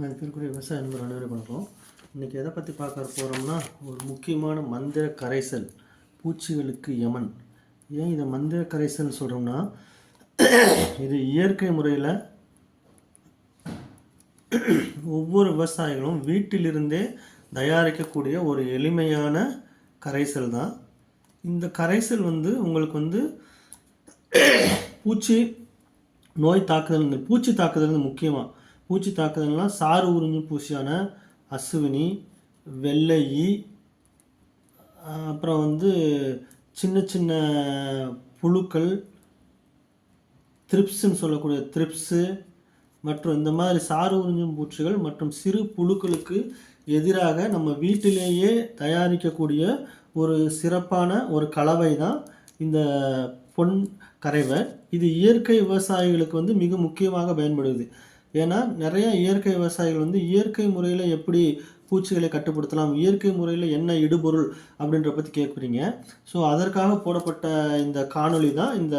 மதிப்பிற்குரிய விவசாய நண்பர் அனைவரும் வணக்கம். இன்றைக்கி எதை பற்றி பார்க்க போகிறோம்னா ஒரு முக்கியமான மந்திர கரைசல் பூச்சிகளுக்கு யமன். ஏன் இதை மந்திர கரைசல் சொல்கிறோம்னா இது இயற்கை முறையில் ஒவ்வொரு விவசாயிகளும் வீட்டிலிருந்தே தயாரிக்கக்கூடிய ஒரு எளிமையான கரைசல் தான். இந்த கரைசல் வந்து உங்களுக்கு வந்து பூச்சி நோய் தாக்குதல் இந்த பூச்சி தாக்குதல் வந்து முக்கியமாக பூச்சி தாக்குதல்னால் சாறு உறிஞ்சு பூச்சியான அசுவினி வெள்ளை அப்புறம் வந்து சின்ன சின்ன புழுக்கள் த்ரிப்ஸுன்னு சொல்லக்கூடிய த்ரிப்ஸு மற்றும் இந்த மாதிரி சாறு உறிஞ்சும் பூச்சிகள் மற்றும் சிறு புழுக்களுக்கு எதிராக நம்ம வீட்டிலேயே தயாரிக்கக்கூடிய ஒரு சிறப்பான ஒரு கலவை தான் இந்த பொன் கரைவை. இது இயற்கை விவசாயிகளுக்கு வந்து மிக முக்கியமாக பயன்படுது. ஏன்னா நிறைய இயற்கை விவசாயிகள் வந்து இயற்கை முறையில் எப்படி பூச்சிகளை கட்டுப்படுத்தலாம் இயற்கை முறையில் என்ன இடுபொருள் அப்படின்ற பற்றி கேட்குறீங்க ஸோ அதற்காக போடப்பட்ட இந்த காணொளி தான் இந்த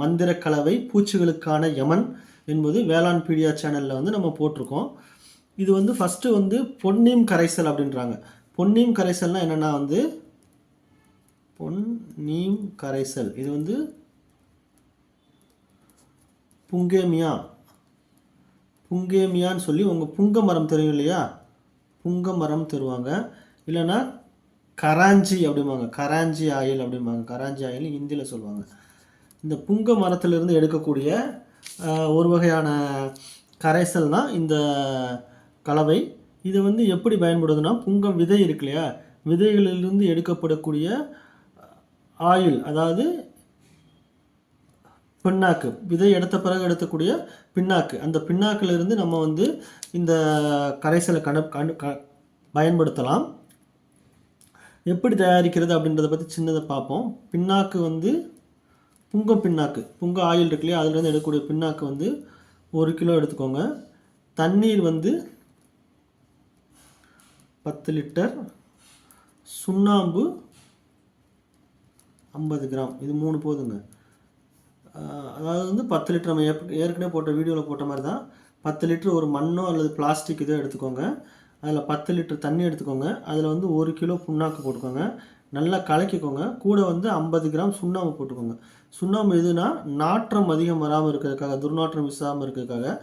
மந்திர கலவை பூச்சிகளுக்கான யமன் என்பது வேளாண் பீடியா சேனலில் வந்து நம்ம போட்டிருக்கோம். இது வந்து ஃபஸ்ட்டு வந்து பொன்னிம் கரைசல் அப்படின்றாங்க. பொன்னிம் கரைசல்னால் என்னென்னா வந்து பொன்னீம் கரைசல். இது வந்து புங்கேமியா. புங்கேமியான்னு சொல்லி உங்கள் புங்க மரம் தெரியும் இல்லையா? புங்க மரம் தருவாங்க. இல்லைன்னா கராஞ்சி அப்படிம்பாங்க. கராஞ்சி ஆயில் அப்படிம்பாங்க. கராஞ்சி ஆயில் ஹிந்தியில் சொல்லுவாங்க. இந்த புங்க மரத்திலிருந்து எடுக்கக்கூடிய ஒரு வகையான கரைசல் தான் இந்த கலவை. இது வந்து எப்படி பயன்படுதுன்னா புங்கம் விதை இருக்கு இல்லையா? விதைகளிலிருந்து எடுக்கப்படக்கூடிய ஆயில் அதாவது பின்னாக்கு விதை எடுத்த பிறகு எடுக்கக்கூடிய பின்னாக்கு. அந்த பின்னாக்கிலிருந்து நம்ம வந்து இந்த கரைசலை கண க பயன்படுத்தலாம். எப்படி தயாரிக்கிறது அப்படின்றத பற்றி சின்னதை பார்ப்போம். பின்னாக்கு வந்து புங்க பின்னாக்கு. புங்க ஆயில் இருக்கு இல்லையா? அதுலேருந்து எடுக்கக்கூடிய பின்னாக்கு வந்து ஒரு கிலோ எடுத்துக்கோங்க. தண்ணீர் வந்து பத்து லிட்டர் சுண்ணாம்பு ஐம்பது கிராம். இது மூணு போதுங்க. அதாவது வந்து பத்து லிட்டர் நம்ம ஏற்க- ஏற்கனவே போட்ட வீடியோவில் போட்ட மாதிரி தான் பத்து லிட்டர் ஒரு மண்ணோ அல்லது பிளாஸ்டிக் இதோ எடுத்துக்கோங்க. அதில் பத்து லிட்டர் தண்ணி எடுத்துக்கோங்க. அதில் வந்து ஒரு கிலோ புண்ணாக்கு போட்டுக்கோங்க. நல்லா கலக்கிக்கோங்க. கூட வந்து ஐம்பது கிராம் சுண்ணாம்பு போட்டுக்கோங்க. சுண்ணாம்பு எதுனா நாற்றம் அதிகம் வராமல் இருக்கிறதுக்காக துர்நாற்றம் விசாமல் இருக்கிறதுக்காக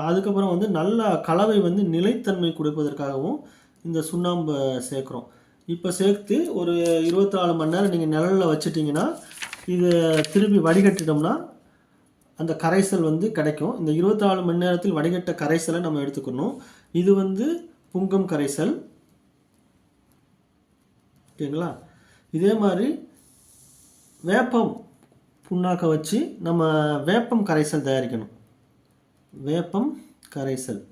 அதுக்கப்புறம் வந்து நல்ல கலவை வந்து நிலைத்தன்மை கொடுப்பதற்காகவும் இந்த சுண்ணாம்பை சேர்க்குறோம். இப்போ சேர்த்து ஒரு இருபத்தி நாலு மணி நேரம் நீங்கள் நிழலில் வச்சுட்டிங்கன்னா இது திருப்பி வடிகட்டிட்டோம்னா அந்த கரைசல் வந்து கிடைக்கும். இந்த இருபத்தி நாலு மணி நேரத்தில் வடிகட்ட கரைசலை நம்ம எடுத்துக்கணும். இது வந்து புங்கம் கரைசல். ஓகேங்களா? இதே மாதிரி வேப்பம் புண்ணாக்க வச்சு நம்ம வேப்பம் கரைசல் தயாரிக்கணும். வேப்பம் கரைசல்.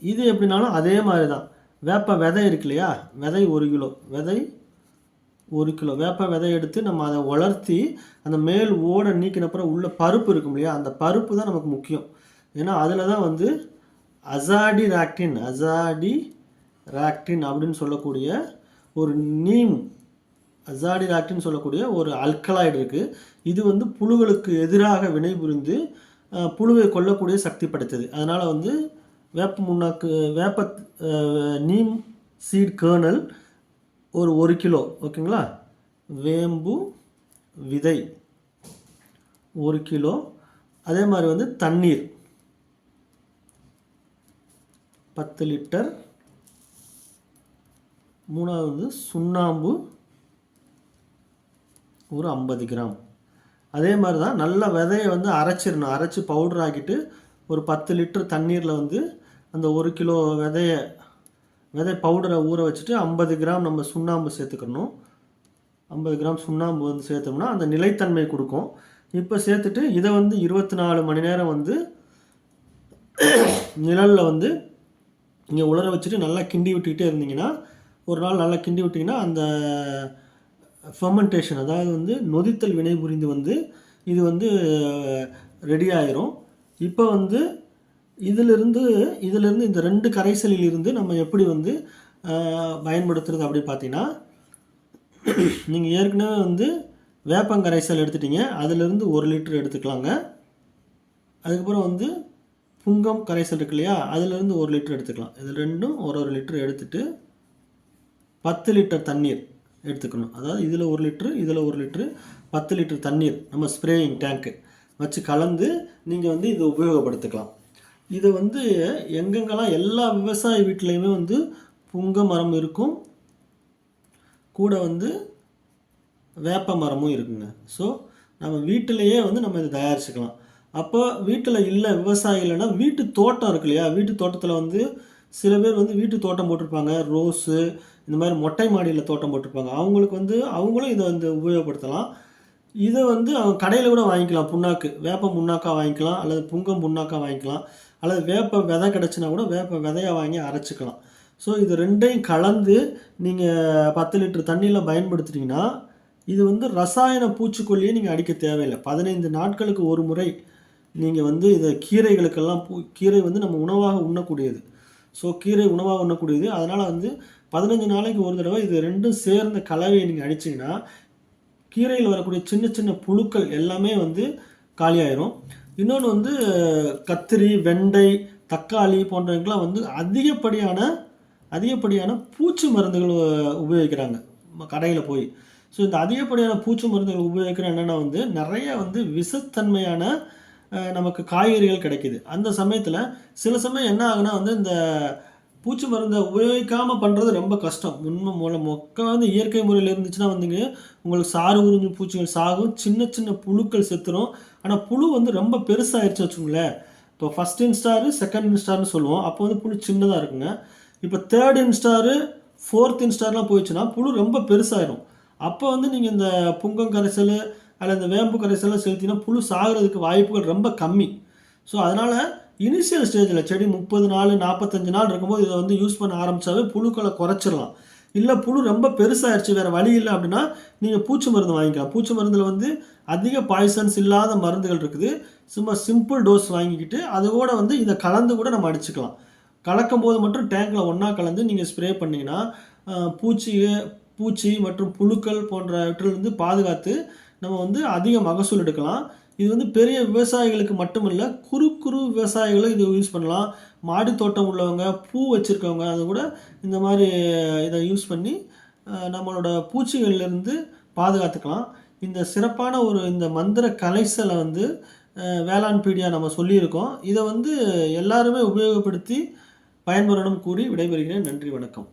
இது எப்படினாலும் அதே மாதிரி தான் வேப்ப விதை இருக்கு இல்லையா? விதை ஒரு கிலோ. விதை ஒரு கிலோ வேப்ப விதை எடுத்து நம்ம அதை வளர்த்தி அந்த மேல் ஓடை நீக்கினப்புறம் உள்ள பருப்பு இருக்கும் இல்லையா? அந்த பருப்பு தான் நமக்கு முக்கியம். ஏன்னா அதில் தான் வந்து அசாடி ராக்டின் அசாடி ராக்டின் அப்படின்னு சொல்லக்கூடிய ஒரு நீம் அசாடி ராக்டின் சொல்லக்கூடிய ஒரு அல்கலாய்டு இருக்குது இது வந்து புழுகளுக்கு எதிராக வினைபுரிந்து புரிந்து புழுவை கொல்லக்கூடிய சக்தி படைத்தது. அதனால் வந்து வேப்ப முன்னாக்கு வேப்ப நீம் சீட் கேர்னல் ஒரு ஒரு கிலோ ஓகேங்களா? வேம்பு விதை ஒரு கிலோ. அதே மாதிரி வந்து தண்ணீர். பத்து லிட்டர். மூணாவது வந்து சுண்ணாம்பு. ஒரு ஐம்பது கிராம். அதே மாதிரி தான் நல்ல விதையை வந்து அரைச்சிடணும். அரைச்சி பவுடர் ஆக்கிட்டு ஒரு பத்து லிட்டர் தண்ணீரில் வந்து அந்த ஒரு கிலோ விதையை விதை பவுடரை ஊற வச்சுட்டு ஐம்பது கிராம் நம்ம சுண்ணாம்பு சேர்த்துக்கணும். ஐம்பது கிராம் சுண்ணாம்பு வந்து சேர்த்தோம்னா அந்த நிலைத்தன்மை கொடுக்கும். இப்போ சேர்த்துட்டு இதை வந்து இருபத்தி நாலு மணி நேரம் வந்து நிழலில் வந்து நீங்கள் உலர வச்சுட்டு நல்லா கிண்டி விட்டுக்கிட்டே இருந்தீங்கன்னா ஒரு நாள் நல்லா கிண்டி விட்டிங்கன்னா அந்த ஃபெர்மெண்டேஷன் அதாவது வந்து நொதித்தல் வினை புரிந்து வந்து இது வந்து ரெடி ஆயிரும். இப்போ வந்து இதிலிருந்து இதிலிருந்து இந்த ரெண்டு கரைசலில் இருந்து நம்ம எப்படி வந்து பயன்படுத்துறது அப்படி பார்த்தீங்கன்னா நீங்கள் ஏற்கனவே வந்து வேப்பங்கரைசல் எடுத்துட்டீங்க. அதிலிருந்து ஒரு லிட்டர் எடுத்துக்கலாங்க. அதுக்கப்புறம் வந்து புங்கம் கரைசல் இருக்கு இல்லையா? அதுலேருந்து ஒரு லிட்டர் எடுத்துக்கலாம். இது ரெண்டும் ஒரு ஒரு லிட்டர் எடுத்துட்டு பத்து லிட்டர் தண்ணீர் எடுத்துக்கணும். அதாவது இதில் ஒரு லிட்ரு இதில் ஒரு லிட்ரு பத்து லிட்டர் தண்ணீர் நம்ம ஸ்ப்ரேயிங் டேங்க்கு வச்சு கலந்து நீங்கள் வந்து இதை உபயோகப்படுத்திக்கலாம். இதை வந்து எங்கெங்கெல்லாம் எல்லா விவசாய வீட்லேயுமே வந்து புங்க மரம் இருக்கும். கூட வந்து வேப்ப மரமும் இருக்குங்க. ஸோ நம்ம வீட்டிலையே வந்து நம்ம இதை தயாரிச்சுக்கலாம். அப்போ வீட்டில் இல்லை விவசாயம் இல்லைன்னா வீட்டு தோட்டம் இருக்கு இல்லையா? வீட்டு தோட்டத்தில் வந்து சில பேர் வந்து வீட்டு தோட்டம் போட்டிருப்பாங்க. ரோஸு இந்த மாதிரி மொட்டை மாடியில் தோட்டம் போட்டிருப்பாங்க. அவங்களுக்கு வந்து அவங்களும் இதை வந்து உபயோகப்படுத்தலாம். இதை வந்து அவங்க கடையில் கூட வாங்கிக்கலாம். புண்ணாக்கு வேப்ப புண்ணாக்கா வாங்கிக்கலாம். அல்லது புங்கம் புண்ணாக்காக வாங்கிக்கலாம். அல்லது வேப்ப விதை கிடச்சினா கூட வேப்ப விதையை வாங்கி அரைச்சிக்கலாம். ஸோ இது ரெண்டையும் கலந்து நீங்கள் பத்து லிட்டர் தண்ணியில் பயன்படுத்துனீங்கன்னா இது வந்து ரசாயன பூச்சிக்கொல்லியை நீங்கள் அடிக்க தேவையில்லை. பதினைந்து நாட்களுக்கு ஒரு முறை நீங்கள் வந்து இதை கீரைகளுக்கெல்லாம் பூ கீரை வந்து நம்ம உணவாக உண்ணக்கூடியது. ஸோ கீரை உணவாக உண்ணக்கூடியது. அதனால் வந்து பதினஞ்சு நாளைக்கு ஒரு தடவை இது ரெண்டும் சேர்ந்த கலவையை நீங்கள் அடிச்சிங்கன்னா கீரையில் வரக்கூடிய சின்ன சின்ன புழுக்கள் எல்லாமே வந்து காலியாயிரும். இன்னொன்று வந்து கத்திரி வெண்டை தக்காளி போன்றவங்களாம் வந்து அதிகப்படியான அதிகப்படியான பூச்சி மருந்துகள் உபயோகிக்கிறாங்க. கடையில் போய். ஸோ இந்த அதிகப்படியான பூச்சி மருந்துகள் உபயோகிக்கிற என்னென்னா வந்து நிறைய வந்து விஷத்தன்மையான நமக்கு காய்கறிகள் கிடைக்குது. அந்த சமயத்தில் சில சமயம் என்ன ஆகுனா வந்து இந்த பூச்சி மருந்தை உபயோகிக்காமல் பண்ணுறது ரொம்ப கஷ்டம். உண்மை மூலம் மொக்க வந்து இயற்கை முறையில் இருந்துச்சுன்னா வந்துங்க உங்களுக்கு சாறு உறிஞ்சும் பூச்சிகள் சாகும் சின்ன சின்ன புழுக்கள் செத்துரும். ஆனால் புழு வந்து ரொம்ப பெருசாகிடுச்சு வச்சுங்களேன் இப்போ ஃபஸ்ட் இன்ஸ்டாரு செகண்ட் இன்ஸ்டார்னு சொல்லுவோம். அப்போ வந்து புழு சின்னதாக இருக்குங்க. இப்போ தேர்ட் இன்ஸ்டாரு ஃபோர்த் இன்ஸ்டார்லாம் போயிடுச்சுன்னா புழு ரொம்ப பெருசாகிடும் அப்போ வந்து நீங்கள் இந்த புங்கம் கரைசல் அல்லது இந்த வேம்பு கரைசல்லாம் செலுத்தினா புழு சாகிறதுக்கு வாய்ப்புகள் ரொம்ப கம்மி. ஸோ அதனால் இனிஷியல் ஸ்டேஜில் செடி முப்பது நாள் நாற்பத்தஞ்சு நாள் இருக்கும்போது இதை வந்து யூஸ் பண்ண ஆரம்பித்தாவே புழுக்களை குறைச்சிடலாம். இல்லை புழு ரொம்ப பெருசாகிடுச்சு வேறு வழி இல்லை அப்படின்னா நீங்கள் பூச்சி மருந்து வாங்கிக்கலாம். பூச்சி மருந்தில் வந்து அதிக பாய்சன்ஸ் இல்லாத மருந்துகள் இருக்குது. சும்மா சிம்பிள் டோஸ் வாங்கிக்கிட்டு அதோட வந்து இதை கலந்து கூட நம்ம அடிச்சுக்கலாம். கலக்கும் போது மட்டும் டேங்கில் ஒன்றா கலந்து நீங்கள் ஸ்ப்ரே பண்ணிங்கன்னா பூச்சி பூச்சி மற்றும் புழுக்கள் போன்றவற்றிலிருந்து பாதுகாத்து நம்ம வந்து அதிக மகசூல் எடுக்கலாம். இது வந்து பெரிய விவசாயிகளுக்கு மட்டுமல்ல குறு குறு விவசாயிகளும் இது யூஸ் பண்ணலாம். மாடி தோட்டம் உள்ளவங்க பூ வச்சுருக்கவங்க அது கூட இந்த மாதிரி இதை யூஸ் பண்ணி நம்மளோட பூச்சிகள்லேருந்து பாதுகாத்துக்கலாம். இந்த சிறப்பான ஒரு இந்த மந்திர கலைசலை வந்து வேளாண் பீடியா நம்ம சொல்லியிருக்கோம். இதை வந்து எல்லாருமே உபயோகப்படுத்தி பயன்பெறணும் கூறி விடைபெறுகிறேன். நன்றி வணக்கம்.